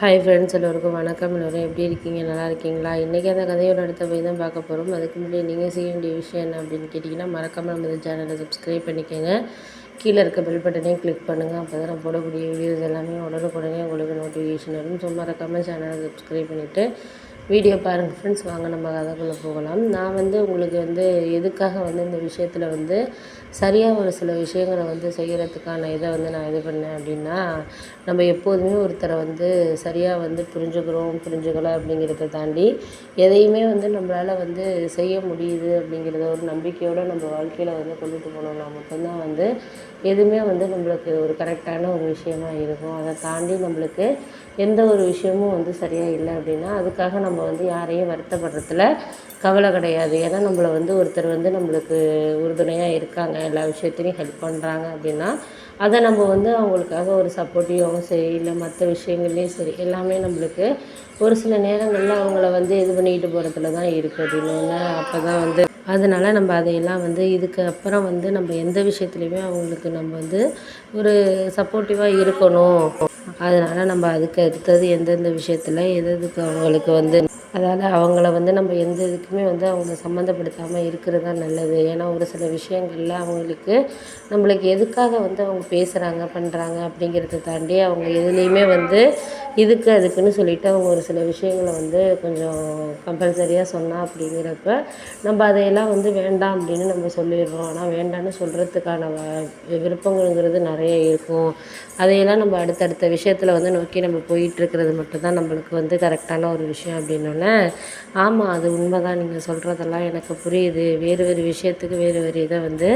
Hi friends எல்லோருக்கும் வணக்கம். எல்லோரும் எப்படி இருக்கீங்க? நல்லா இருக்கீங்களா? இன்றைக்கி அந்த கதையோட அடுத்த போய் தான் பார்க்க போகிறோம் அதுக்கு முன்னாடி நீங்கள் செய்ய வேண்டிய விஷயம் என்ன அப்படின்னு கேட்டிங்கன்னா மறக்காமல் நம்ம இந்த சேனலை சப்ஸ்கிரைப் பண்ணிக்கோங்க. கீழே இருக்க பெல் பட்டனையும் கிளிக் பண்ணுங்கள் அப்போ தான் நான் போடக்கூடிய வீடியோஸ் எல்லாமே உடனுக்குடனே உங்களுக்கு நோட்டிஃபிகேஷன் வரும். ஸோ மறக்காமல் சேனலை சப்ஸ்கிரைப் பண்ணிவிட்டு வீடியோ பாருங்கள் ஃப்ரெண்ட்ஸ் வாங்க நம்ம கதைக்குள்ளே போகலாம். நான் வந்து உங்களுக்கு வந்து எதுக்காக வந்து இந்த விஷயத்தில் வந்து சரியாக ஒரு சில விஷயங்களை வந்து செய்கிறதுக்கான இதை வந்து நான் இது பண்ணேன் அப்படின்னா நம்ம எப்போதுமே ஒருத்தரை வந்து சரியாக வந்து புரிஞ்சுக்கிறோம் புரிஞ்சுக்கலாம் அப்படிங்கிறத தாண்டி எதையுமே வந்து நம்மளால் வந்து செய்ய முடியுது அப்படிங்கிறத ஒரு நம்பிக்கையோடு நம்ம வாழ்க்கையில் வந்து கொண்டுட்டு போனோம்னா மட்டும்தான் வந்து எதுவுமே வந்து நம்மளுக்கு ஒரு கரெக்டான ஒரு விஷயமா இருக்கும். அதை தாண்டி நம்மளுக்கு எந்த ஒரு விஷயமும் வந்து சரியாக இல்லை அப்படின்னா அதுக்காக நம்ம நம்ம வந்து யாரையும் வருத்தப்படுறதுல கவலை கிடையாது. ஏன்னா நம்மளை வந்து ஒருத்தர் வந்து நம்மளுக்கு உறுதுணையாக இருக்காங்க எல்லா விஷயத்துலையும் ஹெல்ப் பண்ணுறாங்க அப்படின்னா அதை நம்ம வந்து அவங்களுக்காக ஒரு சப்போர்ட்டிவாகவும் சரி இல்லை மற்ற விஷயங்கள்லேயும் சரி எல்லாமே நம்மளுக்கு ஒரு சில நேரங்களில் அவங்கள வந்து இது பண்ணிக்கிட்டு போகிறதுல தான் இருக்குது அப்படின்னு. அப்போ தான் வந்து அதனால் நம்ம அதையெல்லாம் வந்து இதுக்கு அப்புறம் வந்து நம்ம எந்த விஷயத்துலையுமே அவங்களுக்கு நம்ம வந்து ஒரு சப்போர்ட்டிவாக இருக்கணும். அதனால் நம்ம அதுக்கு அடுத்தது எந்தெந்த விஷயத்தில் எது எதுக்கு அவங்களுக்கு வந்து அதாவது அவங்கள வந்து நம்ம எந்த இதுக்குமே வந்து அவங்கள சம்மந்தப்படுத்தாமல் இருக்கிறது தான் நல்லது. ஏன்னா ஒரு சில விஷயங்களில் அவங்களுக்கு நம்மளுக்கு எதுக்காக வந்து அவங்க பேசுகிறாங்க பண்ணுறாங்க அப்படிங்கிறத தாண்டி அவங்க எதுலேயுமே வந்து இதுக்கு அதுக்குன்னு சொல்லிவிட்டு அவங்க ஒரு சில விஷயங்களை வந்து கொஞ்சம் கம்பல்சரியாக சொன்னால் அப்படிங்கிறப்ப நம்ம அதையெல்லாம் வந்து வேண்டாம் அப்படின்னு நம்ம சொல்லிடுறோம். ஆனால் வேண்டாம்னு சொல்கிறதுக்கான விருப்பங்கள்ங்கிறது நிறைய இருக்கும். அதையெல்லாம் நம்ம அடுத்தடுத்த விஷயத்தில் வந்து நோக்கி நம்ம போயிட்டுருக்கிறது மட்டும்தான் நம்மளுக்கு வந்து கரெக்டான ஒரு விஷயம் அப்படின்னோடனே ஆமாம் அது உண்மை தான் நீங்கள் சொல்கிறதெல்லாம் எனக்கு புரியுது. வேறு வேறு விஷயத்துக்கு வேறு வேறு இதை வந்து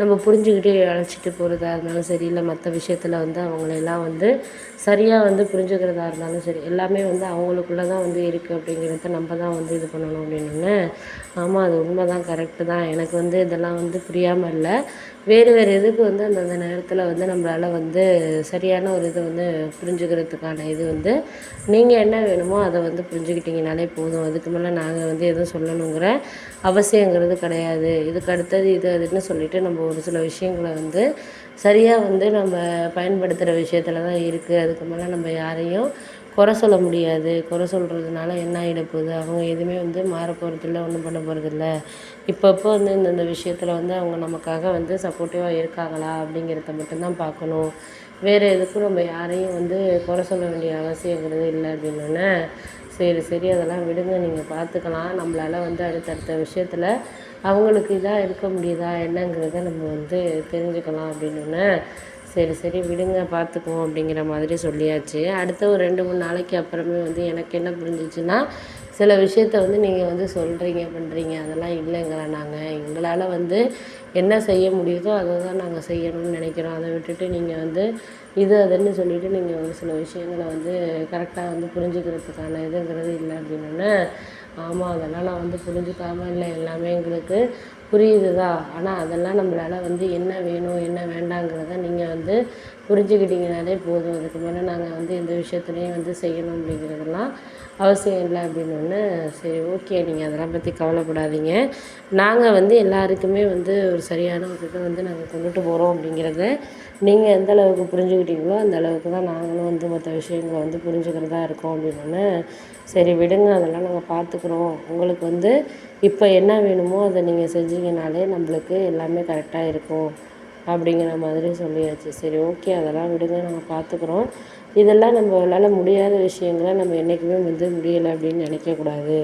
நம்ம புரிஞ்சுக்கிட்டு அழைச்சிட்டு போகிறதா இருந்தாலும் சரி இல்லை மற்ற விஷயத்தில் வந்து அவங்களெல்லாம் வந்து சரியாக வந்து புரிஞ்சுக்கிறதா இருந்தாலும் சரி எல்லாமே வந்து அவங்களுக்குள்ளே தான் வந்து இருக்குது அப்படிங்கிறத நம்ம தான் வந்து இது பண்ணணும் அப்படின்னோடனே ஆமாம் அது உண்மை தான் கரெக்டு தான். எனக்கு வந்து இதெல்லாம் வந்து புரியாமல் இல்லை. வேறு வேறு இதுக்கு வந்து அந்தந்த நேரத்தில் வந்து நம்மளால் வந்து சரியான ஒரு இது வந்து புரிஞ்சுக்கிறதுக்கான இது வந்து நீங்கள் என்ன வேணுமோ அதை வந்து புரிஞ்சுக்கிட்டிங்கனாலே போதும். அதுக்கு மேலே நாங்கள் வந்து எதுவும் சொல்லணுங்கிற அவசியங்கிறது கிடையாது. இதுக்கு அடுத்தது இது அதுன்னு சொல்லிவிட்டு நம்ம ஒரு சில விஷயங்களை வந்து சரியாக வந்து நம்ம பயன்படுத்துகிற விஷயத்தில் தான் இருக்குது அதுக்கு மேலே நம்ம யாரையும் குறை சொல்ல முடியாது. குறை சொல்கிறதுனால என்ன ஆகிட போகுது? அவங்க எதுவுமே வந்து மாற போகிறதில்ல ஒன்றும் பண்ண போகிறதில்ல இப்பப்போ வந்து இந்தந்த விஷயத்தில் வந்து அவங்க நமக்காக வந்து சப்போர்ட்டிவாக இருக்காங்களா அப்படிங்கிறத மட்டும்தான் பார்க்கணும். வேறு எதுக்கும் நம்ம யாரையும் வந்து குறை சொல்ல வேண்டிய அவசியங்கிறது இல்லை அப்படின்னோடனே சரி சரி அதெல்லாம் விடுங்க நீங்கள் பார்த்துக்கலாம். நம்மளால் வந்து அடுத்தடுத்த விஷயத்தில் அவங்களுக்கு இதாக இருக்க முடியுதா என்னங்கிறத நம்ம வந்து தெரிஞ்சுக்கலாம் அப்படின்னோடனே சரி சரி விடுங்க பார்த்துக்குவோம் அப்படிங்கிற மாதிரி சொல்லியாச்சு. அடுத்த ஒரு ரெண்டு மூணு நாளைக்கு அப்புறமே வந்து எனக்கு என்ன புரிஞ்சிச்சுன்னா சில விஷயத்த வந்து நீங்கள் வந்து சொல்கிறீங்க பண்ணுறீங்க அதெல்லாம் இல்லைங்களா நாங்கள் எங்களால் வந்து என்ன செய்ய முடியுதோ அதை தான் நாங்கள் செய்யணும்னு நினைக்கிறோம். அதை விட்டுட்டு நீங்கள் வந்து இது அதுன்னு சொல்லிவிட்டு நீங்கள் ஒரு சில விஷயங்களை வந்து கரெக்டாக வந்து புரிஞ்சுக்கிறதுக்கான இதுங்கிறது இல்லை அப்படின்னோடனே ஆமாம் அதெல்லாம் நான் வந்து புரிஞ்சுக்காமல் இல்லை. எல்லாமே எங்களுக்கு புரியுதுதா? ஆனால் அதெல்லாம் நம்மளால் வந்து என்ன வேணும் என்ன வேண்டாங்கிறத நீங்கள் வந்து புரிஞ்சுக்கிட்டிங்கனாலே போதும். அதுக்கு மேலே நாங்கள் வந்து எந்த விஷயத்துலையும் வந்து செய்யணும் அப்படிங்கிறதெல்லாம் அவசியம் இல்லை அப்படின்னு சரி ஓகே. நீங்கள் அதெல்லாம் பற்றி கவலைப்படாதீங்க. நாங்கள் வந்து எல்லாருக்குமே வந்து ஒரு சரியான ஒரு இதை வந்து நாங்கள் கொண்டுட்டு போகிறோம் அப்படிங்கிறத நீங்கள் எந்த அளவுக்கு புரிஞ்சுக்கிட்டீங்களோ அந்த அளவுக்கு தான் நாங்களும் வந்து மற்ற விஷயங்களை வந்து புரிஞ்சுக்கிறதா இருக்கோம் அப்படின்னு சரி விடுங்க. அதெல்லாம் நாங்கள் பார்த்துக்குறோம் உங்களுக்கு வந்து இப்போ என்ன வேணுமோ அதை நீங்கள் செஞ்சு செஞ்சீங்கனாலே நம்மளுக்கு எல்லாமே கரெக்டாக இருக்கும் அப்படிங்கிற மாதிரி சொல்லியாச்சு. சரி ஓகே அதெல்லாம் விடுங்க நாங்கள் பார்த்துக்குறோம் இதெல்லாம் நம்மளால் முடியாத விஷயங்களை நம்ம என்றைக்குமே வந்து முடியலை அப்படின்னு நினைக்கக்கூடாது